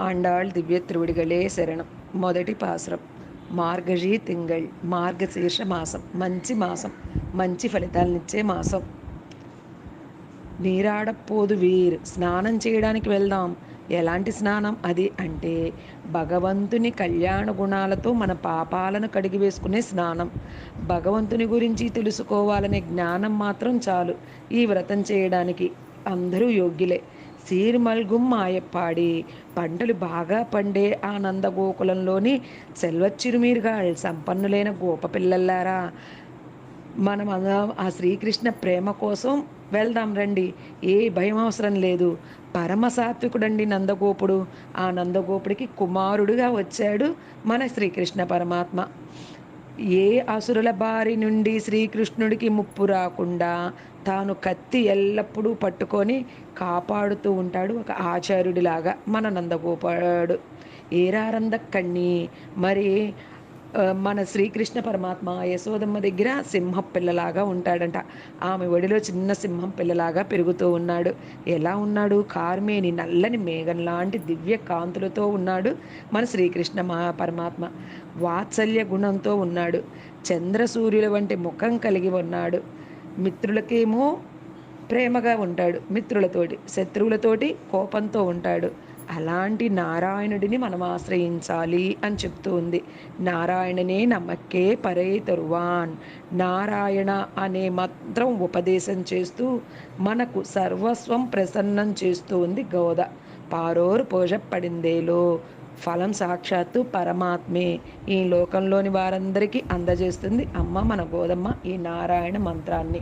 ఆండాళ్ దివ్యత్రివుడిగలే శరణం మొదటి పాసురం మార్గజీ తింగళ్ మార్గశీర్ష మాసం మంచి మాసం మంచి ఫలితాలనిచ్చే మాసం నీరాడపోదు వీర్ స్నానం చేయడానికి వెళ్దాం ఎలాంటి స్నానం అది అంటే భగవంతుని కళ్యాణ గుణాలతో మన పాపాలను కడిగి వేసుకునే స్నానం భగవంతుని గురించి తెలుసుకోవాలనే జ్ఞానం మాత్రం చాలు ఈ వ్రతం చేయడానికి అందరూ యోగ్యులే సీరిమల్గుం మాయప్పాడి పంటలు బాగా పండే ఆ నందగోకులంలోని సెల్వచ్చిరుమీరుగా సంపన్నులైన గోప పిల్లలారా మనం ఆ శ్రీకృష్ణ ప్రేమ కోసం వెళ్దాం రండి. ఏ భయం అవసరం లేదు. పరమ సాత్వికుడండి నందగోపుడు. ఆ నందగోపుడికి కుమారుడుగా వచ్చాడు మన శ్రీకృష్ణ పరమాత్మ. ఏ అసురుల బారి నుండి శ్రీకృష్ణుడికి ముప్పు రాకుండా తాను కత్తి ఎల్లప్పుడూ పట్టుకొని కాపాడుతూ ఉంటాడు ఒక ఆచార్యుడిలాగా మన నందగోపాడు ఏరారంద కಣ್ಣి మరి మన శ్రీకృష్ణ పరమాత్మ యశోదమ్మ దగ్గర సింహం పిల్లలాగా ఉంటాడంట. ఆమె ఒడిలో చిన్న సింహం పిల్లలాగా పెరుగుతూ ఉన్నాడు. ఎలా ఉన్నాడు? కార్మేని నల్లని మేఘం లాంటి దివ్య కాంతులతో ఉన్నాడు మన శ్రీకృష్ణ మా పరమాత్మ. వాత్సల్య గుణంతో ఉన్నాడు. చంద్రసూర్యుల వంటి ముఖం కలిగి ఉన్నాడు. మిత్రులకేమో ప్రేమగా ఉంటాడు. మిత్రులతోటి శత్రువులతోటి కోపంతో ఉంటాడు. అలాంటి నారాయణుడిని మనం ఆశ్రయించాలి అని చెప్తూ ఉంది నారాయణనే నమ్మకే పరే తరువాన్ నారాయణ అనే మంత్రం ఉపదేశం చేస్తూ మనకు సర్వస్వం ప్రసన్నం చేస్తూ ఉంది గోద. పారోరు పోషపడిందేలో? ఫలం సాక్షాత్తు పరమాత్మే. ఈ లోకంలోని వారందరికీ అందజేస్తుంది అమ్మ మన గోదమ్మ ఈ నారాయణ మంత్రాన్ని.